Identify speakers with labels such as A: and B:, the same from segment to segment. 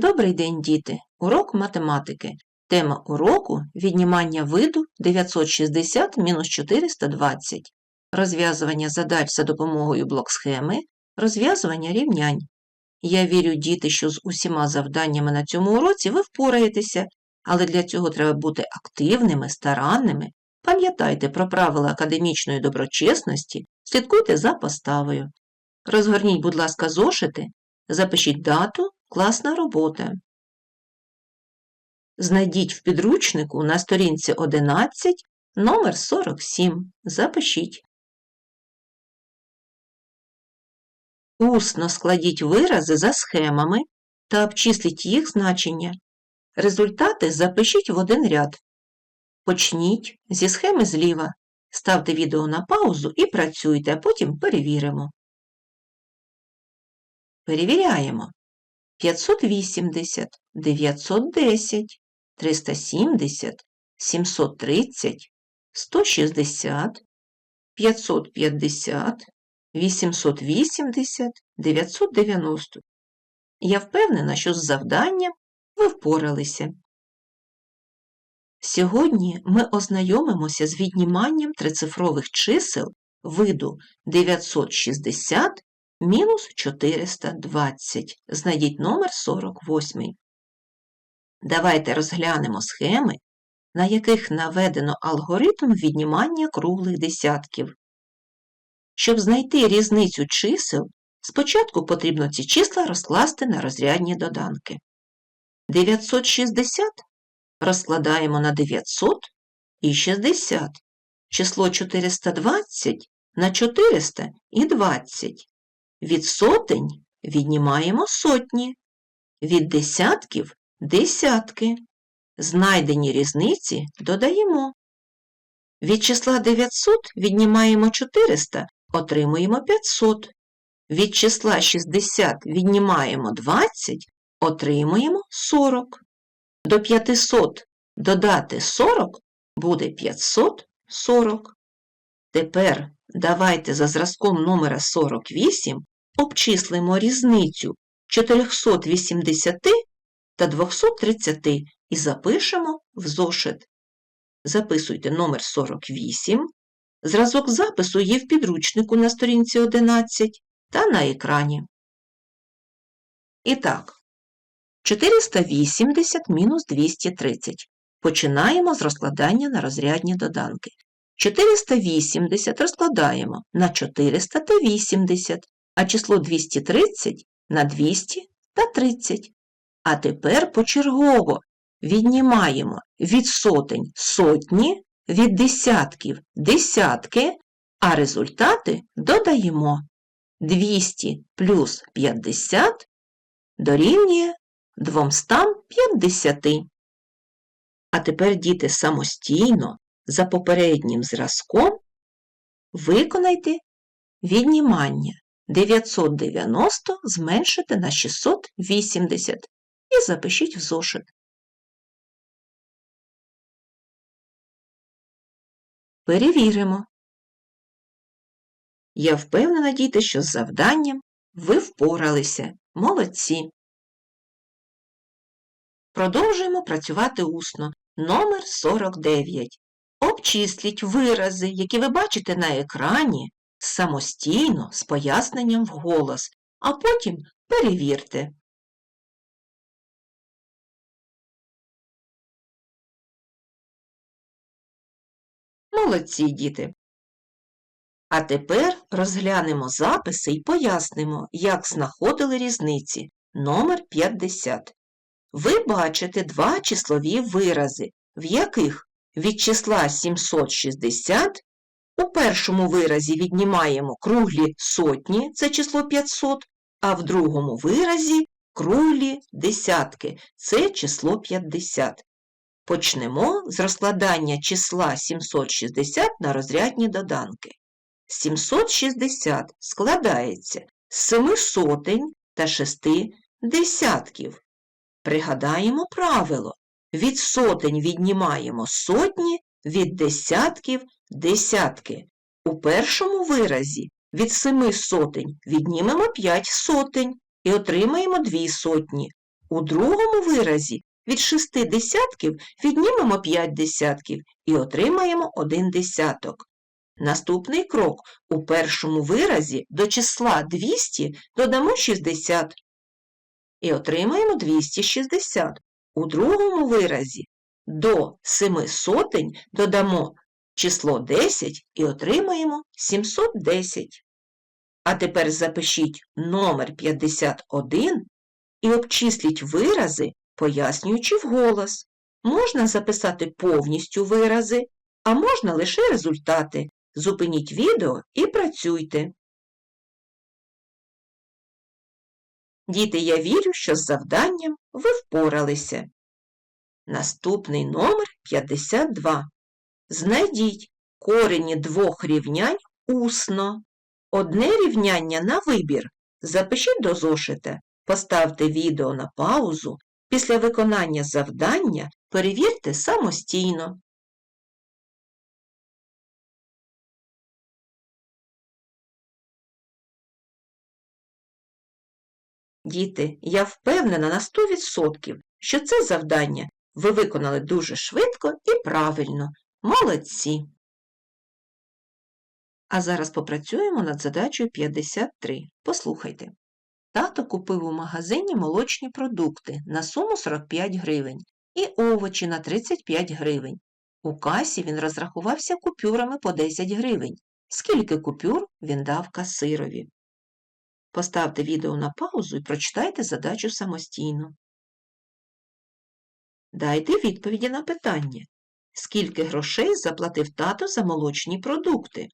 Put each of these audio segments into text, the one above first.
A: Добрий день, діти! Урок математики. Тема уроку віднімання виду 960-420, Розв'язування задач за допомогою блок-схеми, розв'язування рівнянь. Я вірю, діти, що з усіма завданнями на цьому уроці ви впораєтеся, але для цього треба бути активними, старанними. Пам'ятайте про правила академічної доброчесності, слідкуйте за поставою. Розгорніть, будь ласка, зошити, запишіть дату, класна робота. Знайдіть в підручнику на сторінці 11 номер 47. Запишіть. Усно складіть вирази за схемами та обчисліть їх значення. Результати запишіть в один ряд. Почніть зі схеми зліва. Ставте відео на паузу і працюйте, а потім перевіримо. Перевіряємо. 580, 910, 370, 730, 160, 550, 880, 990. Я впевнена, що з завданням ви впоралися. Сьогодні ми ознайомимося з відніманням трицифрових чисел виду 960 мінус 420. Знайдіть номер 48. Давайте розглянемо схеми, на яких наведено алгоритм віднімання круглих десятків. Щоб знайти різницю чисел, спочатку потрібно ці числа розкласти на розрядні доданки. 960 розкладаємо на 900 і 60. Число 420 на 400 і 20. Від сотень віднімаємо сотні, від десятків десятки. Знайдені різниці додаємо. Від числа 900 віднімаємо 400, отримуємо 500. Від числа 60 віднімаємо 20, отримуємо 40. До 500 додати 40 буде 540. Тепер давайте за зразком номера 48 обчислимо різницю 480 та 230 і запишемо в зошит. Записуйте номер 48. Зразок запису є в підручнику на сторінці 11 та на екрані. І так, 480 мінус 230. Починаємо з розкладання на розрядні доданки. 480 розкладаємо на 400 та 80, а число 230 на 200 та 30. А тепер почергово віднімаємо від сотень сотні, від десятків десятки, а результати додаємо 200 плюс 50 дорівнює 250. А тепер діти самостійно за попереднім зразком виконайте віднімання 990 зменшити на 680 і запишіть в зошит. Перевіримо. Я впевнена, діти, що з завданням ви впоралися. Молодці. Продовжуємо працювати усно. Номер 49. Обчисліть вирази, які ви бачите на екрані, самостійно з поясненням вголос, а потім перевірте. Молодці діти! А тепер розглянемо записи і пояснимо, як знаходили різниці. Номер 50. Ви бачите два числові вирази, в яких від числа 760 у першому виразі віднімаємо круглі сотні, це число 500, а в другому виразі круглі десятки, це число 50. Почнемо з розкладання числа 760 на розрядні доданки. 760 складається з 7 сотень та 6 десятків. Пригадаємо правило. Від сотень віднімаємо сотні, від десятків десятки. У першому виразі від 7 сотень віднімемо 5 сотень і отримаємо 2 сотні. У другому виразі від шести десятків віднімемо 5 десятків і отримаємо 1 десяток. Наступний крок. У першому виразі до числа 200 додамо 60 і отримаємо 260. У другому виразі до 7 сотень додамо число 10 і отримаємо 710. А тепер запишіть номер 51 і обчисліть вирази, пояснюючи вголос. Можна записати повністю вирази, а можна лише результати. Зупиніть відео і працюйте. Діти, я вірю, що з завданням ви впоралися. Наступний номер 52. Знайдіть корені двох рівнянь усно. Одне рівняння на вибір. Запишіть до зошита, поставте відео на паузу. Після виконання завдання перевірте самостійно. Діти, я впевнена на 100%, що це завдання ви виконали дуже швидко і правильно. Молодці! А зараз попрацюємо над задачею 53. Послухайте. Тато купив у магазині молочні продукти на суму 45 гривень і овочі на 35 гривень. У касі він розрахувався купюрами по 10 гривень. Скільки купюр він дав касирові? Поставте відео на паузу і прочитайте задачу самостійно. Дайте відповіді на питання. Скільки грошей заплатив тато за молочні продукти?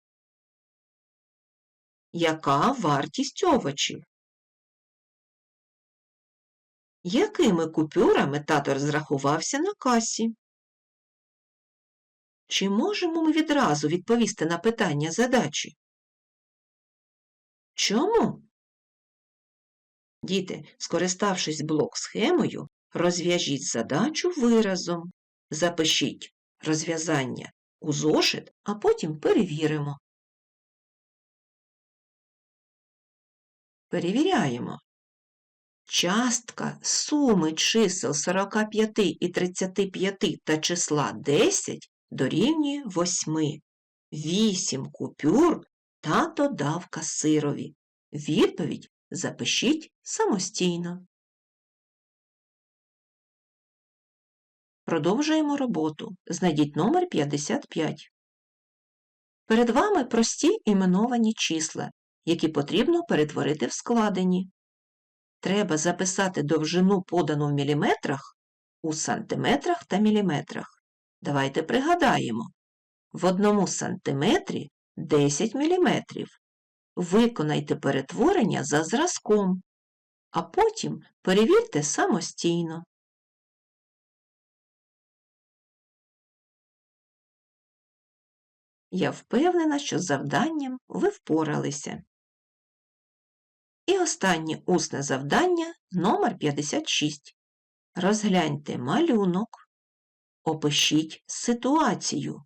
A: Яка вартість овочів? Якими купюрами тато розрахувався на касі? Чи можемо ми відразу відповісти на питання задачі? Чому? Діти, скориставшись блок-схемою, розв'яжіть задачу виразом. Запишіть розв'язання у зошит, а потім перевіримо. Перевіряємо. Частка суми чисел 45 і 35 та числа 10 дорівнює 8. 8 купюр тато дав касирові. Відповідь запишіть самостійно. Продовжуємо роботу. Знайдіть номер 55. Перед вами прості іменовані числа, які потрібно перетворити в складені. Треба записати довжину подану в міліметрах у сантиметрах та міліметрах. Давайте пригадаємо. В одному сантиметрі 10 міліметрів. Виконайте перетворення за зразком, а потім перевірте самостійно. Я впевнена, що з завданням ви впоралися. І останнє усне завдання номер 56. Розгляньте малюнок. Опишіть ситуацію.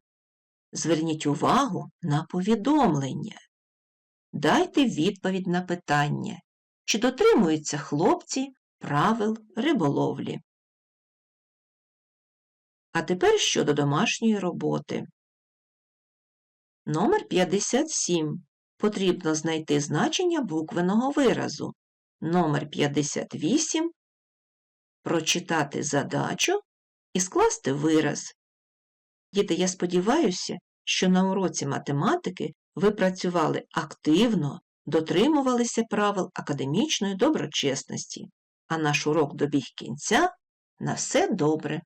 A: Зверніть увагу на повідомлення. Дайте відповідь на питання, чи дотримуються хлопці правил риболовлі. А тепер щодо домашньої роботи. Номер 57. Потрібно знайти значення буквеного виразу. Номер 58. Прочитати задачу і скласти вираз. Діти, я сподіваюся, що на уроці математики ви працювали активно, дотримувалися правил академічної доброчесності, а наш урок добіг кінця. На все добре!